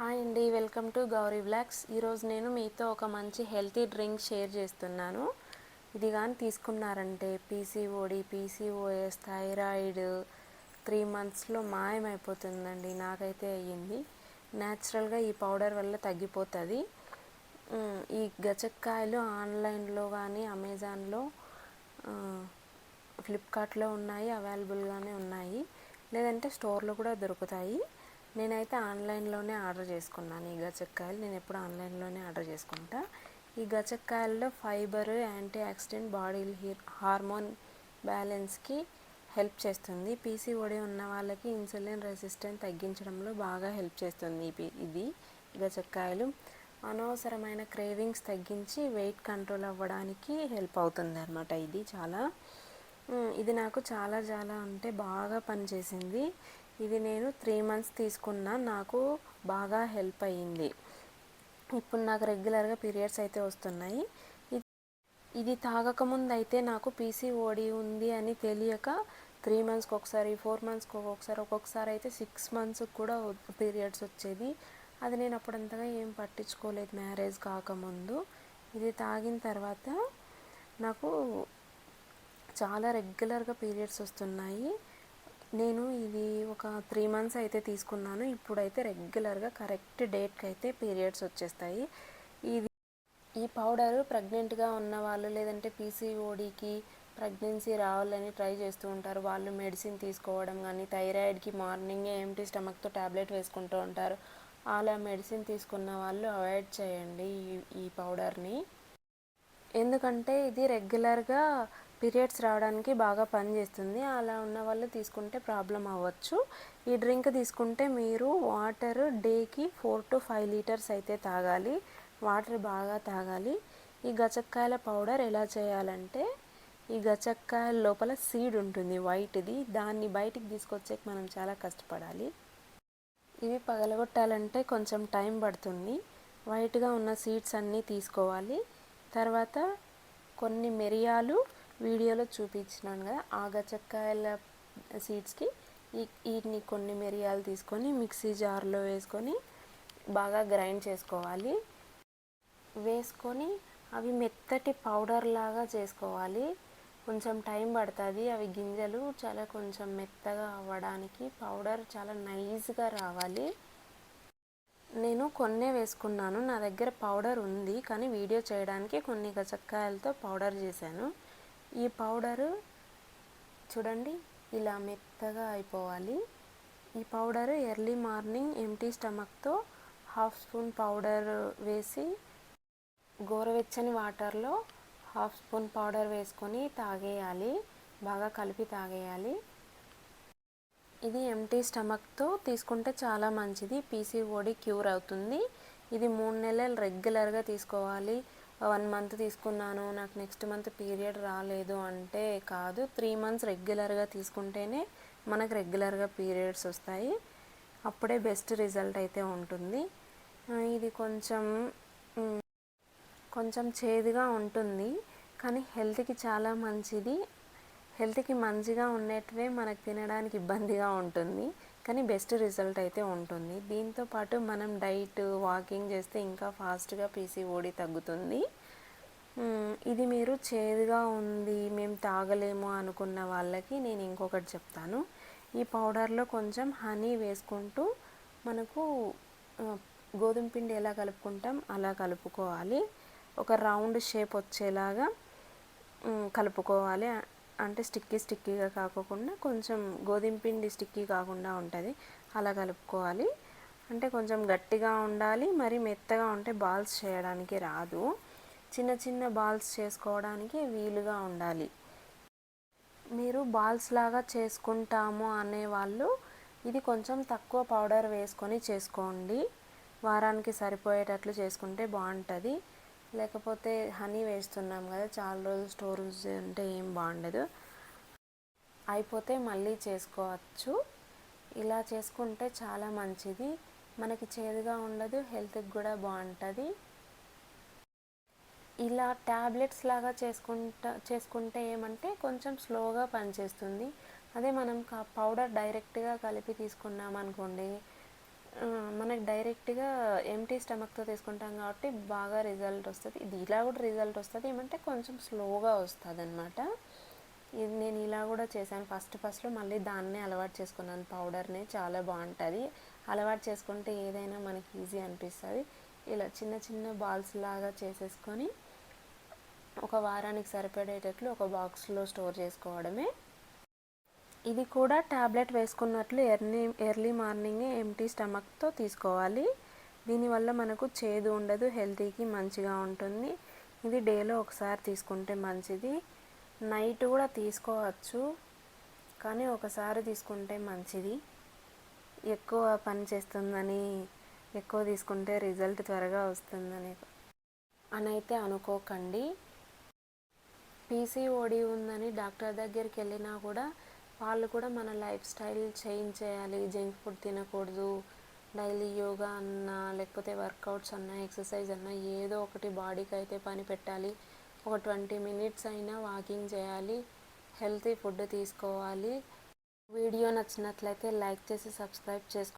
Hi అండి welcome to Gauri blocks ఈరోజు నేను మీతో ఒక మంచి హెల్తీ డ్రింక్ షేర్ చేస్తున్నాను. ఇది కానీ తీసుకున్నారంటే పీసీఓడి పీసీఓఎస్ థైరాయిడ్ త్రీ మంత్స్లో మాయమైపోతుందండి నాకైతే అయ్యింది. న్యాచురల్గా ఈ పౌడర్ వల్ల తగ్గిపోతుంది. ఈ గచక్కాయలు ఆన్లైన్లో కానీ అమెజాన్లో ఫ్లిప్కార్ట్లో ఉన్నాయి అవైలబుల్గానే ఉన్నాయి. లేదంటే స్టోర్లో కూడా దొరుకుతాయి. నేనైతే ఆన్లైన్లోనే ఆర్డర్ చేసుకున్నాను ఈ గచ్చక్కాయలు. నేను ఎప్పుడు ఆన్లైన్లోనే ఆర్డర్ చేసుకుంటా. ఈ గచక్కాయల్లో fibre antioxidant body hormone బ్యాలెన్స్కి హెల్ప్ చేస్తుంది. పీసీఓడి ఉన్న వాళ్ళకి ఇన్సులిన్ రెసిస్టెన్స్ తగ్గించడంలో బాగా హెల్ప్ చేస్తుంది ఇది గచక్కాయలు అనవసరమైన క్రేవింగ్స్ తగ్గించి వెయిట్ కంట్రోల్ అవ్వడానికి హెల్ప్ అవుతుంది అనమాట ఇది చాలా. ఇది నాకు చాలా చాలా అంటే బాగా పనిచేసింది. ఇది నేను త్రీ మంత్స్ తీసుకున్న నాకు బాగా హెల్ప్ అయ్యింది. ఇప్పుడు నాకు రెగ్యులర్గా పీరియడ్స్ అయితే వస్తున్నాయి. ఇది ఇది తాగకముందు అయితే నాకు పీసీఓడి ఉంది అని తెలియక త్రీ మంత్స్కి ఒకసారి ఫోర్ మంత్స్కి ఒక్కొక్కసారి ఒక్కొక్కసారి అయితే సిక్స్ మంత్స్కి కూడా పీరియడ్స్ వచ్చేది. అది నేను అప్పుడంతగా ఏం పట్టించుకోలేదు మ్యారేజ్ కాకముందు. ఇది తాగిన తర్వాత నాకు చాలా రెగ్యులర్గా పీరియడ్స్ వస్తున్నాయి. నేను ఇది ఒక త్రీ మంత్స్ అయితే తీసుకున్నాను. ఇప్పుడైతే రెగ్యులర్గా కరెక్ట్ డేట్కి అయితే పీరియడ్స్ వచ్చేస్తాయి. ఇది ఈ పౌడర్ ప్రెగ్నెంట్గా ఉన్న వాళ్ళు లేదంటే పీసీఓడికి ప్రెగ్నెన్సీ రావాలని ట్రై చేస్తూ ఉంటారు. వాళ్ళు మెడిసిన్ తీసుకోవడం కానీ థైరాయిడ్కి మార్నింగే ఎంటీ స్టమక్తో ట్యాబ్లెట్ వేసుకుంటూ ఉంటారు. అలా మెడిసిన్ తీసుకున్న వాళ్ళు అవాయిడ్ చేయండి ఈ ఈ పౌడర్ని ఎందుకంటే ఇది రెగ్యులర్గా పీరియడ్స్ రావడానికి బాగా పనిచేస్తుంది అలా ఉన్న వాళ్ళు తీసుకుంటే ప్రాబ్లం అవ్వచ్చు. ఈ డ్రింక్ తీసుకుంటే మీరు వాటర్ డేకి ఫోర్ టు ఫైవ్ లీటర్స్ అయితే తాగాలి. వాటర్ బాగా తాగాలి. ఈ గచక్కాయల పౌడర్ ఎలా చేయాలంటే ఈ గచక్కాయల లోపల సీడ్ ఉంటుంది వైట్ది. దాన్ని బయటికి తీసుకొచ్చేకి మనం చాలా కష్టపడాలి. ఇవి పగలగొట్టాలంటే కొంచెం టైం పడుతుంది. వైట్గా ఉన్న సీడ్స్ అన్నీ తీసుకోవాలి. తర్వాత కొన్ని మిరియాలు వీడియోలో చూపించినాను కదా ఆ సీడ్స్కి ఈ వీటిని కొన్ని మిరియాలు తీసుకొని మిక్సీ జార్లో వేసుకొని బాగా గ్రైండ్ చేసుకోవాలి. వేసుకొని అవి మెత్తటి పౌడర్ లాగా చేసుకోవాలి. కొంచెం టైం పడుతుంది అవి గింజలు చాలా కొంచెం మెత్తగా అవ్వడానికి పౌడర్ చాలా నైస్గా రావాలి. నేను కొన్నే వేసుకున్నాను నా దగ్గర పౌడర్ ఉంది కానీ వీడియో చేయడానికి కొన్ని గచక్కాయలతో పౌడర్ చేశాను. ఈ పౌడరు చూడండి ఇలా మెత్తగా అయిపోవాలి. ఈ పౌడర్ ఎర్లీ మార్నింగ్ ఎంటీ స్టమక్తో హాఫ్ స్పూన్ పౌడర్ వేసి గోరువెచ్చని వాటర్లో హాఫ్ స్పూన్ పౌడర్ వేసుకొని తాగేయాలి. బాగా కలిపి తాగేయాలి. ఇది ఎంటీ స్టమక్తో తీసుకుంటే చాలా మంచిది. పీసీఓడి క్యూర్ అవుతుంది. ఇది మూడు నెలలు రెగ్యులర్గా తీసుకోవాలి. వన్ మంత్ తీసుకున్నాను నాకు నెక్స్ట్ మంత్ పీరియడ్ రాలేదు అంటే కాదు త్రీ మంత్స్ రెగ్యులర్గా తీసుకుంటేనే మనకు రెగ్యులర్గా పీరియడ్స్ వస్తాయి. అప్పుడే బెస్ట్ రిజల్ట్ అయితే ఉంటుంది. ఇది కొంచెం కొంచెం చేదుగా ఉంటుంది. కానీ హెల్త్కి చాలా మంచిది. హెల్త్కి మంచిగా ఉండేటివే మనకు తినడానికి ఇబ్బందిగా ఉంటుంది. కానీ బెస్ట్ రిజల్ట్ అయితే ఉంటుంది. దీంతో పాటు మనం డైట్ వాకింగ్ చేస్తే ఇంకా ఫాస్ట్గా పీసీఓడి తగ్గుతుంది. ఇది మీరు చేదుగా ఉంది మేము తాగలేము అనుకున్న వాళ్ళకి నేను ఇంకొకటి చెప్తాను. ఈ పౌడర్లో కొంచెం హనీ వేసుకుంటూ మనకు గోధుమ పిండి ఎలా కలుపుకుంటాం అలా కలుపుకోవాలి. ఒక రౌండ్ షేప్ వచ్చేలాగా కలుపుకోవాలి. అంటే స్టిక్కీ స్టిక్కీగా కాకోకుండా కొంచెం గోధుమ పిండి స్టిక్కీ కాకుండా ఉంటుంది. అలా కలుపుకోవాలి. అంటే కొంచెం గట్టిగా ఉండాలి. మరి మెత్తగా ఉంటే బాల్స్ చేయడానికి రాదు. చిన్న చిన్న బాల్స్ చేసుకోవడానికి వీలుగా ఉండాలి. మీరు బాల్స్ లాగా చేసుకుంటాము అనేవాళ్ళు ఇది కొంచెం తక్కువ పౌడర్ వేసుకొని చేసుకోండి. వారానికి సరిపోయేటట్లు చేసుకుంటే బాగుంటుంది. లేకపోతే హనీ వేస్తున్నాం కదా చాలా రోజులు స్టోర్ ఉంటే ఏం బాగుండదు. అయిపోతే మళ్ళీ చేసుకోవచ్చు. ఇలా చేసుకుంటే చాలా మంచిది. మనకి చేదుగా ఉండదు హెల్త్కి కూడా బాగుంటుంది. ఇలా ట్యాబ్లెట్స్ లాగా చేసుకుంటా చేసుకుంటే ఏమంటే కొంచెం స్లోగా పనిచేస్తుంది. అదే మనం కా పౌడర్ డైరెక్ట్గా కలిపి తీసుకున్నాం అనుకోండి మనకు డైరెక్ట్గా ఎంటీ స్టమక్తో తీసుకుంటాం కాబట్టి బాగా రిజల్ట్ వస్తుంది. ఇది ఇలా కూడా రిజల్ట్ వస్తుంది. ఏమంటే కొంచెం స్లోగా వస్తుంది అనమాట ఇది నేను ఇలా కూడా చేశాను. ఫస్ట్ ఫస్ట్లో మళ్ళీ దాన్నే అలవాటు చేసుకున్నాను. పౌడర్ని చాలా బాగుంటుంది. అలవాటు చేసుకుంటే ఏదైనా మనకి ఈజీ అనిపిస్తుంది. ఇలా చిన్న చిన్న బాల్స్ లాగా చేసేసుకొని ఒక వారానికి సరిపడేటట్లు ఒక బాక్స్లో స్టోర్ చేసుకోవడమే. ఇది కూడా ట్యాబ్లెట్ వేసుకున్నట్లు ఎర్లీ ఎర్లీ మార్నింగే ఎంటీ స్టమక్తో తీసుకోవాలి. దీనివల్ల మనకు చేదు ఉండదు హెల్తీకి మంచిగా ఉంటుంది. ఇది డేలో ఒకసారి తీసుకుంటే మంచిది. నైట్ కూడా తీసుకోవచ్చు కానీ ఒకసారి తీసుకుంటే మంచిది. ఎక్కువ పని చేస్తుందని ఎక్కువ తీసుకుంటే రిజల్ట్ త్వరగా వస్తుందని. అని అయితే అనుకోకండి. పీసీఓడి ఉందని డాక్టర్ దగ్గరికి వెళ్ళినా కూడా వాళ్ళు కూడా మన లైఫ్ స్టైల్ చేంజ్ చేయాలి. జంక్ ఫుడ్ తినకూడదు. డైలీ యోగా అన్నా లేకపోతే వర్కౌట్స్ అన్నా ఎక్సర్సైజ్ అన్నా ఏదో ఒకటి బాడీకి అయితే పని పెట్టాలి. ఒక ట్వంటీ మినిట్స్ అయినా వాకింగ్ చేయాలి. హెల్తీ ఫుడ్ తీసుకోవాలి. వీడియో నచ్చినట్లయితే లైక్ చేసి సబ్స్క్రైబ్ చేసుకో